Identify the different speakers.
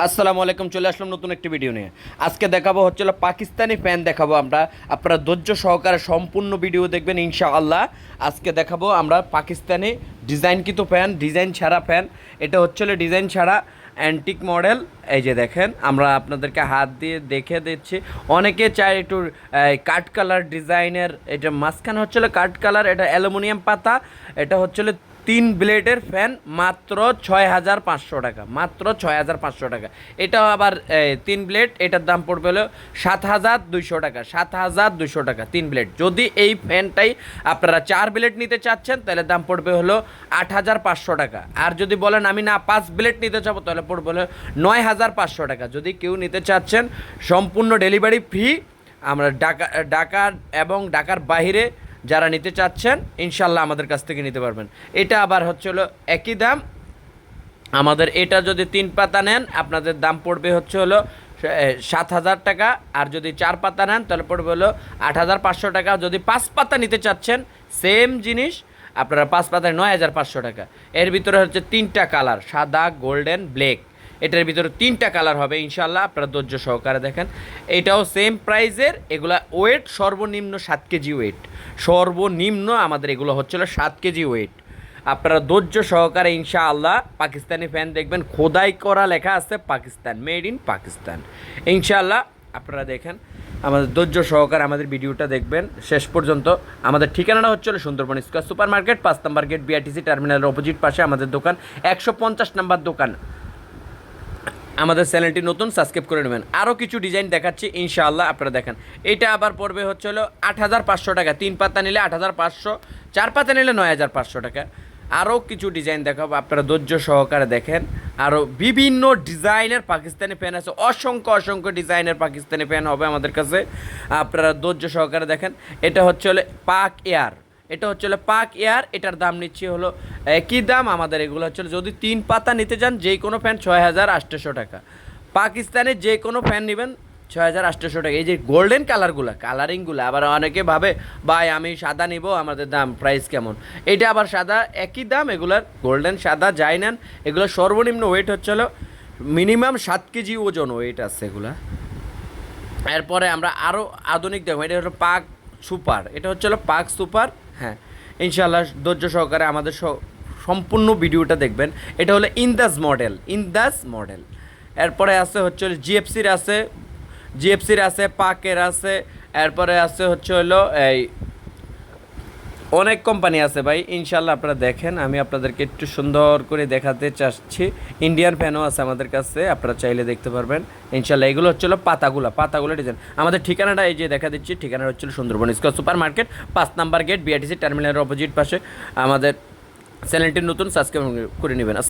Speaker 1: আসসালামু আলাইকুম, চলে আসলাম নতুন একটি ভিডিও নিয়ে। আজকে দেখাবো হচ্ছে পাকিস্তানি ফ্যান দেখাবো আমরা। আপনারা ধৈর্য সহকারে সম্পূর্ণ ভিডিও দেখবেন, ইনশাআল্লাহ। আজকে দেখাবো আমরা পাকিস্তানি ডিজাইনকৃত ফ্যান ডিজাইন ছাড়া ফ্যান এটা হচ্ছে হলো ডিজাইন ছাড়া অ্যান্টিক মডেল এই যে দেখেন, আমরা আপনাদেরকে হাত দিয়ে দেখে দিচ্ছি। অনেকে চায় একটু কাঠ কালার ডিজাইনের, এটা মাঝখানে হচ্ছে হলো কাঠ কালার, এটা অ্যালুমিনিয়াম পাতা, এটা হচ্ছে হলো তিন ব্লেডের ফ্যান মাত্র ছয় হাজার পাঁচশো টাকা, মাত্র ছয় হাজার পাঁচশো টাকা। এটাও আবার তিন ব্লেড, এটার দাম পড়বে হলো সাত হাজার দুইশো টাকা সাত হাজার দুইশো টাকা তিন ব্লেড। যদি এই ফ্যানটাই আপনারা চার ব্লেড নিতে চাচ্ছেন, তাহলে দাম পড়বে হলো আট হাজার পাঁচশো টাকা। আর যদি বলেন আমি না, পাঁচ ব্লেড নিতে চাবো তাহলে পড়বে হলো নয় হাজার পাঁচশো টাকা। যদি কেউ নিতে চাচ্ছেন, সম্পূর্ণ ডেলিভারি ফ্রি, আমরা ঢাকা, ঢাকার এবং ঢাকার বাইরে যারা নিতে চাচ্ছেন ইনশাল্লাহ আমাদের কাছ থেকে নিতে পারবেন। এটা আবার হচ্ছে হলো একই দাম। আমাদের এটা যদি তিন পাতা নেন, আপনাদের দাম পড়বে হচ্ছে হলো সাত হাজার টাকা। আর যদি চার পাতা নেন, তাহলে পড়বে হলো আট হাজার পাঁচশো টাকা। যদি পাঁচ পাতা নিতে চাচ্ছেন, সেম জিনিস, আপনারা পাঁচ পাতায় নয় হাজার পাঁচশো টাকা। এর ভিতরে হচ্ছে তিনটা কালার, সাদা, গোল্ডেন, ব্ল্যাক। এটার ভিতরে তিনটা কালার হবে ইনশাল্লাহ আপনারা ধৈর্য সহকারে দেখেন। এটাও সেম প্রাইজের এগুলা ওয়েট সর্বনিম্ন সাত কেজি ওয়েট সর্বনিম্ন আমাদের এগুলো হচ্ছিল সাত কেজি ওয়েট আপনারা ধৈর্য সহকারে ইনশাআল্লাহ পাকিস্তানি ফ্যান দেখবেন, খোদাই করা লেখা আছে, পাকিস্তান মেড ইন পাকিস্তান। ইনশাআল্লাহ আপনারা দেখেন, আমাদের ধৈর্য সহকারে আমাদের ভিডিওটা দেখবেন। শেষ পর্যন্ত আমাদের ঠিকানাটা হচ্ছে হলো সুন্দরবন স্কোয়ার সুপার মার্কেট পাঁচ নাম্বার গেট বিআরটিসি টার্মিনালের অপোজিট পাশে আমাদের দোকান, একশো পঞ্চাশ নাম্বার দোকান। আমাদের চ্যানেলটি নতুন সাবস্ক্রাইব করে নেবেন। আরও কিছু ডিজাইন দেখাচ্ছি, ইনশাআল্লাহ আপনারা দেখেন। এটা আবার পড়বে হচ্ছে হলো আট হাজার পাঁচশো টাকা। তিন পাতা নিলে আট হাজার পাঁচশো, চার পাতা নিলে নয় হাজার পাঁচশো টাকা। আরও কিছু ডিজাইন দেখাবো, আপনারা ধৈর্য সহকারে দেখেন। আরও বিভিন্ন ডিজাইনের পাকিস্তানি ফ্যান আছে। অসংখ্য অসংখ্য ডিজাইনের পাকিস্তানি ফ্যান হবে আমাদের কাছে। আপনারা ধৈর্য সহকারে দেখেন। এটা হচ্ছে হলো পাক এয়ার। এটা হচ্ছে পাক এয়ার, এটার দাম নিচ্ছি হলো একই দাম? আমাদের এগুলো হচ্ছে যদি তিন পাতা নিতে চান, যে কোনো ফ্যান ছয় হাজার আটশোশো টাকা। পাকিস্তানের যে কোনো ফ্যান নেবেন, ছয় হাজার আটশোশো টাকা। এই যে গোল্ডেন কালারগুলো কালারিংগুলো আবার অনেকে ভাবে, ভাই, আমি সাদা নিব, আমাদের দাম প্রাইস কেমন? এটা আবার সাদা, একই দাম, এগুলার গোল্ডেন সাদা, যাই নেন, এগুলো সর্বনিম্ন ওয়েট হচ্ছে হলো মিনিমাম সাত কেজি ওজন ওয়েট আছে এগুলা। এরপরে আমরা আরও আধুনিক দেখো এটা হলো পাক সুপার, এটা হচ্ছে হলো পাক সুপার। হ্যাঁ ইনশাল্লাহ ধৈর্য সহকারে আমাদের সম্পূর্ণ ভিডিওটা দেখবেন। এটা হলো ইন্দাস মডেল ইন্দাস মডেল। এরপরে আছে হচ্ছে জিএফসির আছে জিএফসির আছে, পাকের আছে, এরপরে আছে হচ্ছে হলো এই অনেক কোম্পানি আছে ভাই ইনশাল্লাহ আপনারা দেখেন, আমি আপনাদেরকে একটু সুন্দর করে দেখাতে চাচ্ছি। ইন্ডিয়ান ফ্যানও আছে আমাদের কাছে, আপনারা চাইলে দেখতে পারবেন। ইনশাল্লাহ এগুলো হচ্ছিল পাতাগুলা, পাতাগুলো ডিজাইন আমাদের ঠিকানাটা এই যে দেখা দিচ্ছি, ঠিকানাটা হচ্ছিল সুন্দরবন স্কোয়ার সুপার মার্কেট পাঁচ নাম্বার গেট বিআরটিসি টার্মিনালের অপোজিট পাশে। আমাদের চ্যানেলটি নতুন সাবস্ক্রাইব করে নেবেন।